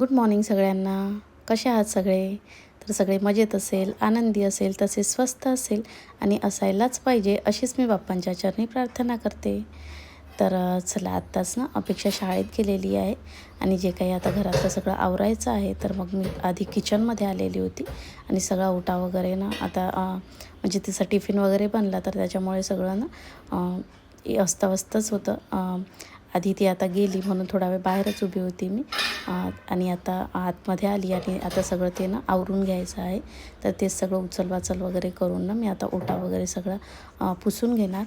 Good morning सगळ्यांना. कसे आहात सगळे? तर सगळे मजेत असेल आनंदी असेल तसेच स्वस्त असेल आणि असायलाच पाहिजे अशीच मी बाप्पांच्या चरणी प्रार्थना करते. तर चला आत्ताच ना अपेक्षा शाळेत गेलेली आहे आणि जे काही आता घरातलं सगळं आवरायचं आहे तर मग मी आधी किचनमध्ये आलेली होती आणि सगळा उटा वगैरे ना आता म्हणजे तिचा टिफिन वगैरे बनला तर त्याच्यामुळे सगळं ना अ, अस्ताव्यस्तच होतं. आधी ती आता गेली म्हणून थोडा वेळ बाहेरच उभी होती मी. आणि आता आतमध्ये आली आणि आता सगळं ते ना आवरून घ्यायचं आहे. तर ते सगळं उचलवाचल वगैरे करून ना मी आता ओटा वगैरे सगळं पुसून घेणार.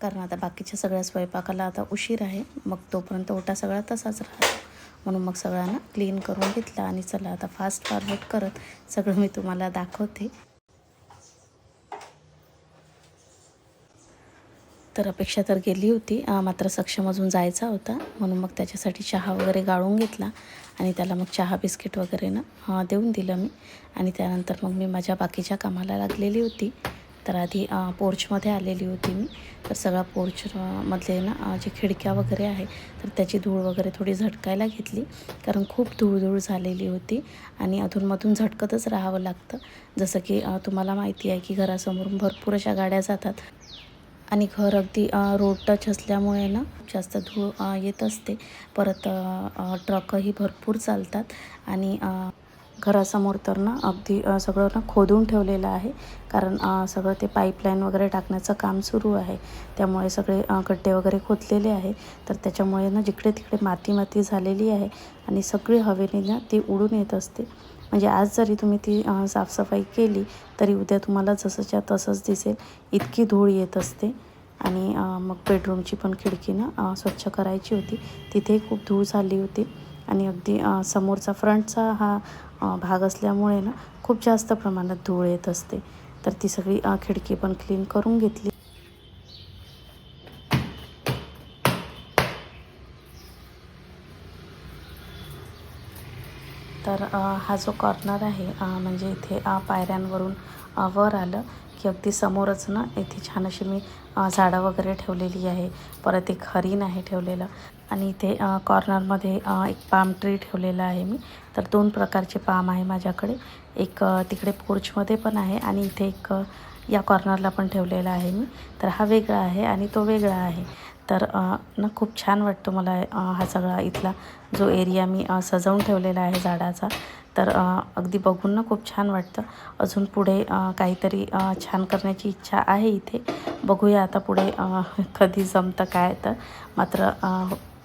कारण आता बाकीच्या सगळ्या स्वयंपाकाला आता उशीर आहे. मग तोपर्यंत ओटा सगळा तसाच राहतो. म्हणून मग सगळ्यांना क्लीन करून घेतला आणि चला आता फास्ट फॉरवर्ड करत सगळं मी तुम्हाला दाखवते. तर अपेक्षा तर गेली होती. मात्र सक्षम अजून जायचा होता. म्हणून मग त्याच्यासाठी चहा वगैरे गाळून घेतला आणि त्याला मग चहा बिस्किट वगैरे ना देऊन दिलं मी. आणि त्यानंतर मग मी माझ्या बाकीच्या कामाला लागलेली होती. तर आधी पोर्चमध्ये आलेली होती मी. तर सगळा पोर्चमधले ना जे खिडक्या वगैरे आहे तर त्याची धूळ वगैरे थोडी झटकायला घेतली. कारण खूप धूळ धूळ झालेली होती आणि अधूनमधून झटकतच राहावं लागतं. जसं की तुम्हाला माहिती आहे की घरासमोरून भरपूर अशा गाड्या जातात. आणि घर अगदी रोड टच असल्यामुळे ना जास्त धूळ येत असते. परत ट्रकही भरपूर चालतात आणि घरासमोर तर ना अगदी सगळं ना खोदून ठेवलेलं आहे. कारण सगळं ते पाईपलाईन वगैरे टाकण्याचं काम सुरू आहे. त्यामुळे सगळे गड्डे वगैरे खोदलेले आहे तर त्याच्यामुळे ना जिकडे तिकडे माती माती झालेली आहे आणि सगळी हवेने ना ती उडून येत असते. म्हणजे आज जरी तुम्ही ती साफसफाई केली तरी उद्या तुम्हाला जसंच्या तसंच दिसेल. इतकी धूळ येत असते. आणि मग बेडरूमची पण खिडकी ना स्वच्छ करायची होती. तिथेही खूप धूळ झाली होती. आणि अगदी समोरचा फ्रंटचा हा भाग असल्यामुळे ना खूप जास्त प्रमाणात धूळ येत असते. तर ती सगळी खिडकी पण क्लीन करून घेतली. तर हा जो कॉर्नर आहे म्हणजे इथे पायऱ्यांवरून वर आलं की अगदी समोरच ना इथे छान अशी मी झाडं वगैरे ठेवलेली आहे. परत एक हरिण आहे ठेवलेलं आणि इथे कॉर्नरमध्ये एक पाम ट्री ठेवलेला आहे मी. तर दोन प्रकारचे पाम आहे माझ्याकडे. एक तिकडे पोर्चमध्ये पण आहे आणि इथे एक या कॉर्नरला पण ठेवलेला आहे मी. तर हा वेगळा आहे आणि तो वेगळा आहे. तर ना खूप छान वाटतो मला हा सगळा इथला जो एरिया मी सजवून ठेवलेला आहे झाडाचा. तर अगदी बघून ना खूप छान वाटतं. अजून पुढे काहीतरी छान करण्याची इच्छा आहे इथे. बघूया आता पुढे कधी जमतं काय तर. मात्र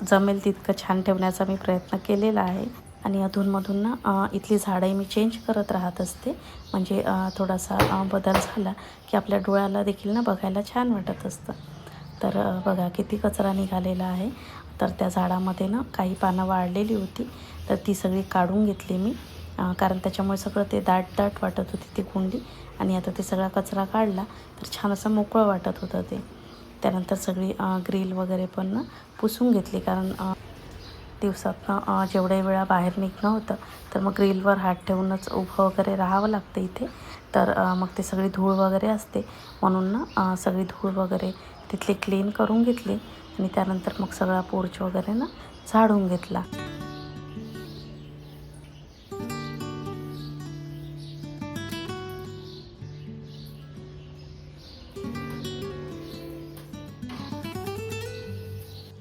जमेल तितकं छान ठेवण्याचा मी प्रयत्न केलेला आहे. आणि अधूनमधून ना इथली झाडंही मी चेंज करत राहत असते. म्हणजे थोडासा बदल झाला की आपल्या डोळ्याला देखील ना बघायला छान वाटत असतं. तर बघा किती कचरा निघालेला आहे. तर त्या झाडामध्ये ना काही पानं वाळलेली होती. तर ती सगळी काढून घेतली मी. कारण त्याच्यामुळे सगळं ते दाट दाट वाटत होती ती कुंडी. आणि आता ते सगळा कचरा काढला तर छान असं मोकळं वाटत होतं ते. त्यानंतर सगळी ग्रिल वगैरे पण ना पुसून घेतली. कारण दिवसातनं जेवढ्या वेळा बाहेर निघणं होतं तर मग ग्रिलवर हात ठेवूनच उभं वगैरे राहावं लागतं इथे. तर मग ते सगळी धूळ वगैरे असते. म्हणून ना सगळी धूळ वगैरे तिथली क्लीन करून घेतली आणि त्यानंतर मग सगळा पोर्च वगैरे ना झाडून घेतला.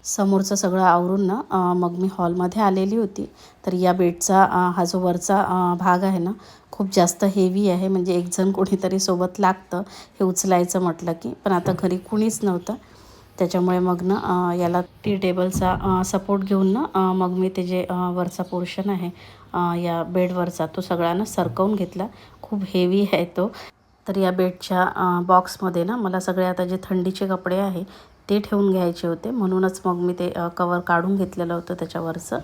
समोरचं सगळं आवरून ना मग मी हॉलमध्ये आलेली होती. तर या बेडचा हा जो वरचा भाग आहे ना खूप जास्त हेवी आहे. म्हणजे एक जण कोणीतरी सोबत लागतं. हे उचलायचं म्हटलं की पण आता घरी कुणीच नव्हतं. त्याच्यामुळे मग ना याला टी टेबलचा सपोर्ट घेऊन ना मग मी ते जे वरचा पोर्शन आहे या बेडवरचा तो सगळ्यांना सरकवून घेतला. खूप हेवी आहे तो. तर या बेडच्या बॉक्समध्ये ना मला सगळे आता जे थंडीचे कपडे आहे ते ठेवून घ्यायचे होते. म्हणूनच मग मी ते कवर काढून घेतलेलं होतं त्याच्यावरचं.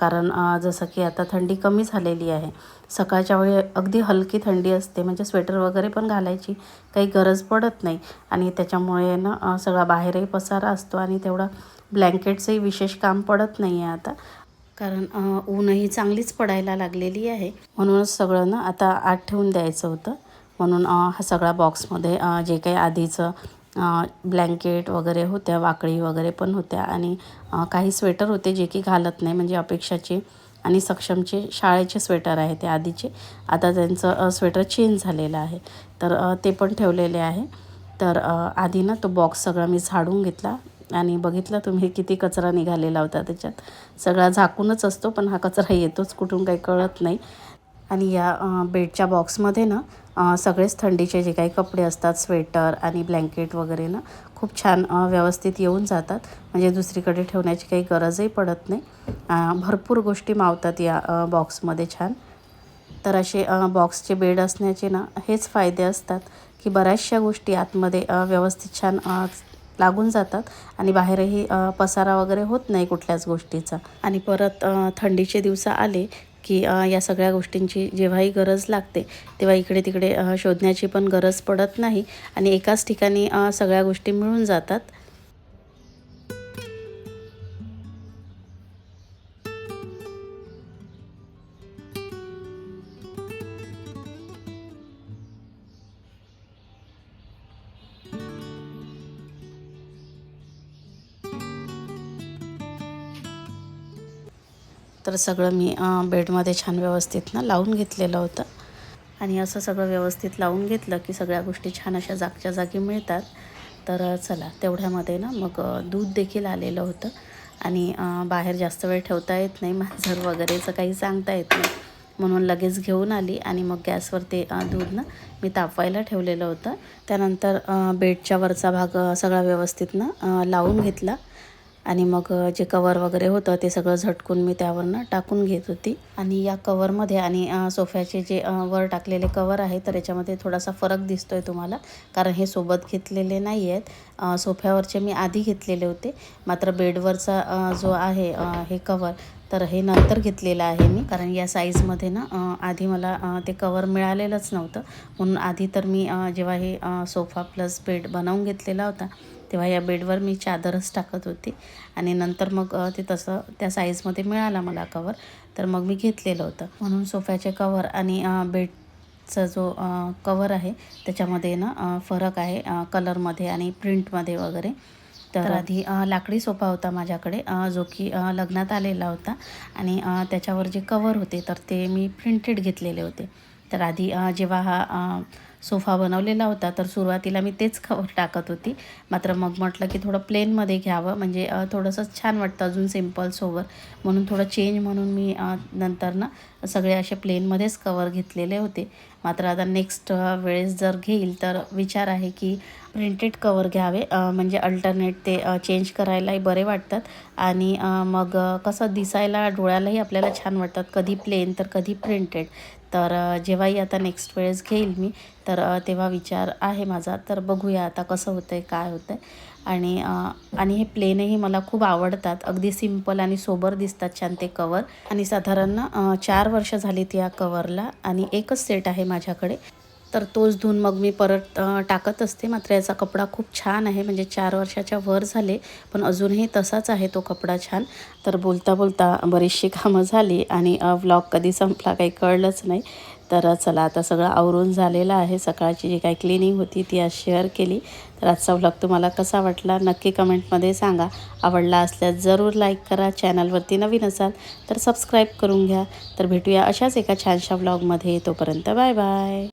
कारण जसं की आता थंडी कमी झालेली आहे. सकाळच्या वेळी अगदी हलकी थंडी असते. म्हणजे स्वेटर वगैरे पण घालायची काही गरज पडत नाही. आणि त्याच्यामुळे ना सगळा बाहेरही पसारा असतो आणि तेवढा ब्लँकेटचंही विशेष काम पडत नाही आहे आता. कारण ऊनही चांगलीच पडायला लागलेली आहे. म्हणूनच सगळं ना आता आत ठेवून द्यायचं होतं. म्हणून हा सगळा बॉक्समध्ये जे काही आधीचं ब्लँकेट वगैरे होत्या वाकळी वगैरे पण होत्या आणि काही स्वेटर होते जे की घालत नाही म्हणजे अपेक्षाचे आणि सक्षमचे शाळेचे स्वेटर आहे ते आधीचे. आता त्यांचं स्वेटर चेंज झालेलं आहे. तर ते पण ठेवलेले आहे. तर आधी ना तो बॉक्स सगळा मी झाडून घेतला आणि बघितलं तुम्ही किती कचरा निघालेला होता त्याच्यात. सगळा झाकूनच असतो पण हा कचरा येतोच कुठून काही कळत नाही. आणि या बेडच्या बॉक्समध्ये ना सगळेच थंडीचे जे काही कपडे असतात स्वेटर आणि ब्लँकेट वगैरे ना खूप छान व्यवस्थित येऊन जातात. म्हणजे दुसरीकडे ठेवण्याची काही गरजही पडत नाही. भरपूर गोष्टी मावतात या बॉक्समध्ये छान. तर असे बॉक्सचे बेड असण्याचे ना हेच फायदे असतात की बऱ्याचशा गोष्टी आतमध्ये व्यवस्थित छान लागून जातात आणि बाहेरही पसारा वगैरे होत नाही कुठल्याच गोष्टीचा. आणि परत थंडीचे दिवस आले की या सगळ्या गोष्टींची जेव्हाही गरज लागते तेव्हा इकडे तिकडे शोधण्याची पण गरज पडत नाही आणि एकाच ठिकाणी सगळ्या गोष्टी मिळून जातात. तर सगळं मी बेडमध्ये छान व्यवस्थित ना लावून घेतलेलं होतं. आणि असं सगळं व्यवस्थित लावून घेतलं की सगळ्या गोष्टी छान अशा जागच्या जागी मिळतात. तर चला तेवढ्यामध्ये ना मग दूध देखील आलेलं होतं. आणि बाहेर जास्त वेळ ठेवता येत नाही. मांजर वगैरेचं काही सांगता येत नाही. म्हणून लगेच घेऊन आली आणि मग गॅसवर ते दूध ना मी तापवायला ठेवलेलं होतं. त्यानंतर बेडच्या वरचा भाग सगळा व्यवस्थित ना लावून घेतला. आणि मग जे कवर वगैरे होतं ते सगळं झटकून मी त्यावरनं टाकून घेत होती. आणि या कवरमध्ये आणि सोफ्याचे जे वर टाकलेले कवर आहे तर याच्यामध्ये थोडासा फरक दिसतो आहे तुम्हाला. कारण हे सोबत घेतलेले नाही आहेत. सोफ्यावरचे मी आधी घेतलेले होते. मात्र बेडवरचा जो आहे हे कवर तर हे नंतर घेतलेलं आहे मी. कारण या साईजमध्ये ना आधी मला ते कवर मिळालेलंच नव्हतं. म्हणून आधी तर मी जेव्हा हे सोफा प्लस बेड बनवून घेतलेला होता तेव्हा या बेडवर मी चादरच टाकत होती. आणि नंतर मग ते तसं त्या साईजमध्ये मिळाला मला कवर तर मग मी घेतलेलं होतं. म्हणून सोफ्याचे कवर आणि बेडचा जो कवर आहे त्याच्यामध्ये ना फरक आहे कलरमध्ये आणि प्रिंटमध्ये वगैरे. तर आधी लाकडी सोफा होता माझ्याकडे जो की लग्नात आलेला होता. आणि त्याच्यावर जे कवर होते तर ते मी प्रिंटेड घेतलेले होते. तर आधी जेव्हा हा सोफा बनवलेला होता तर सुरुवातीला मी तेच खवर टाकत होती. मात्र मग म्हटलं की थोडं प्लेनमध्ये घ्यावं म्हणजे थोडंसं छान वाटतं अजून सिंपल सोवर म्हणून थोडं चेंज म्हणून मी नंतर ना सगळे असे प्लेनमध्येच कवर घेतलेले होते. मात्र आता नेक्स्ट वेळेस जर घेईल तर विचार आहे की प्रिंटेड कवर घ्यावे. म्हणजे अल्टरनेट ते चेंज करायलाही बरे वाटतात. आणि मग कसं दिसायला डोळ्यालाही आपल्याला छान वाटतात. कधी प्लेन तर कधी प्रिंटेड तर जेव्हाही आता नेक्स्ट वेळेस घेईल मी तर तेव्हा विचार आहे माझा. तर बघूया आता कसं होतं आहे काय होतं आहे आणि आणि हे प्लेनही मला खूप आवडतात. अगदी सिंपल आणि सोबर दिसतात छान ते कवर. आणि साधारण चार वर्ष झालीत या कवरला आणि एकच सेट आहे माझ्याकडे. तर तोच धुवून मग मी परत टाकत असते. मात्र याचा कपडा खूप छान आहे. म्हणजे चार वर्षाच्या वर झाले पण अजूनही तसाच आहे तो कपडा छान. तर बोलता बोलता बरीचशी कामं झाली आणि व्लॉग कधी संपला काही कळलंच नाही. तर चला आता सगळं आवरून झालेलं आहे. सकाळची जी काही क्लिनिंग होती ती आज शेअर केली. तर आजचा व्लॉग तुम्हाला कसा वाटला नक्की कमेंटमध्ये सांगा. आवडला असल्यास जरूर लाईक करा. चॅनलवरती नवीन असाल तर सबस्क्राईब करून घ्या. तर भेटूया अशाच एका छानशा व्लॉगमध्ये तोपर्यंत बाय बाय